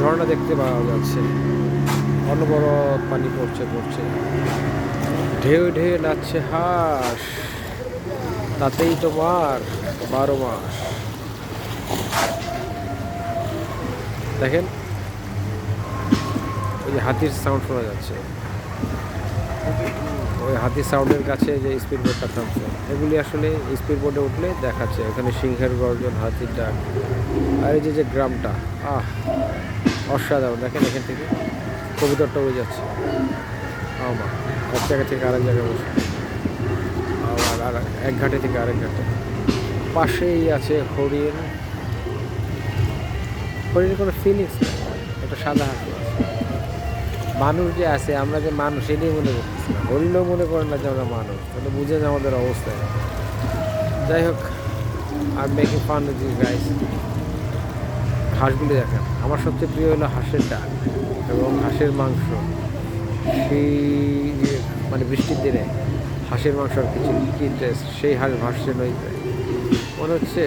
ঝর্ণা দেখতে পাওয়া যাচ্ছে। অনবরত পানি পড়ছে পড়ছে। ঢেউ ঢেউ নাচছে হাঁস। তাতেই তোমার বারো মাস। দেখেন, ওই যে হাতির সাউন্ড শোনা যাচ্ছে। ওই হাতির সাউন্ডের কাছে যে স্পিড বোর্ডটা থামছে। এগুলি আসলে স্পিড বোর্ডে উঠলে দেখাচ্ছে। ওখানে সিংহের গর্জন, হাতির ডাক। আর এই যে যে গ্রামটা, আহ! অসাধারণ, দেখেন এখান থেকে। কবুতরটা উড়ে যাচ্ছে। আমা এক জায়গা থেকে আরেক জায়গায় বসে আবার আর এক ঘাটে থেকে আরেক ঘাটে। পাশেই আছে হরিণ। হরিণের কোনো ফিলিংস নেই, একটা সাদা হাতি মানুষ যে আছে, আমরা যে মানুষ এটাই মনে করতেছি হরিণও মনে করেন না যে আমরা মানুষ, তাহলে বুঝেন আমাদের অবস্থা। যাই হোক আর মেকিং ফান দিস গাইস হাঁসগুলি দেখেন। আমার সবচেয়ে প্রিয় হলো হাঁসের ডাক এবং হাঁসের মাংস। সেই মানে বৃষ্টির দিনে হাঁসের মাংস আর কিছু কি টেস্ট সেই হাঁস ভাসছে নইতে মনে হচ্ছে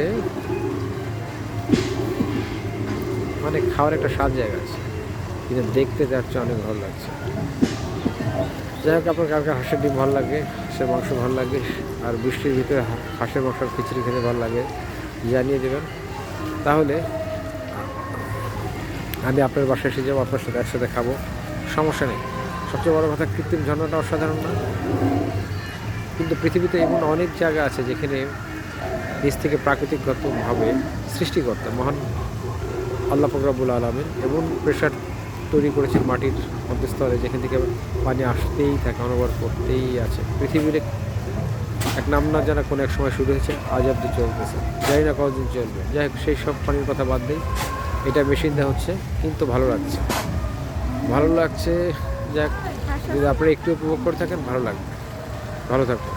মানে খাওয়ার একটা স্বাদ জায়গা আছে। কিন্তু দেখতে যাচ্ছে অনেক ভালো লাগছে। যাই হোক, আপনার কার হাঁসের ডিম ভালো লাগে, হাঁসের মাংস ভালো লাগে, আর বৃষ্টির ভিতরে হাঁসের মাংস খিচুড়ি খেতে ভালো লাগে। জানিয়ে দেবেন। তাহলে আমি আপনার বাসায় এসে যাব, আপনার সাথে একসাথে খাব। সমস্যা নেই। সবচেয়ে বড় কথা কৃত্রিম ঝর্ণাটা অসাধারণ না? কিন্তু পৃথিবীতে এমন অনেক জায়গা আছে যেখানে নিজ থেকে প্রাকৃতিকগতভাবে সৃষ্টিকর্তা, মহান আল্লাহ ফকরাবুল আলমিন এবং প্রেশার তৈরি করেছেন মাটির মধ্যস্থলে, যেখান থেকে পানি আসতেই থাকে অনবর করতেই আছে। পৃথিবীর এক- নাম না জানা কোনো এক সময় শুরু হয়েছে, আজ অব্দি চলতেছে। জানি না কতদিন চলবে। যাই সেই সব পানির কথা বাদ দিই। এটা বেশি দেওয়া হচ্ছে, কিন্তু ভালো লাগছে। ভালো লাগছে, যাক, যদি আপনারা একটু উপভোগ করে থাকেন, ভালো লাগবে। ভালো থাকবেন।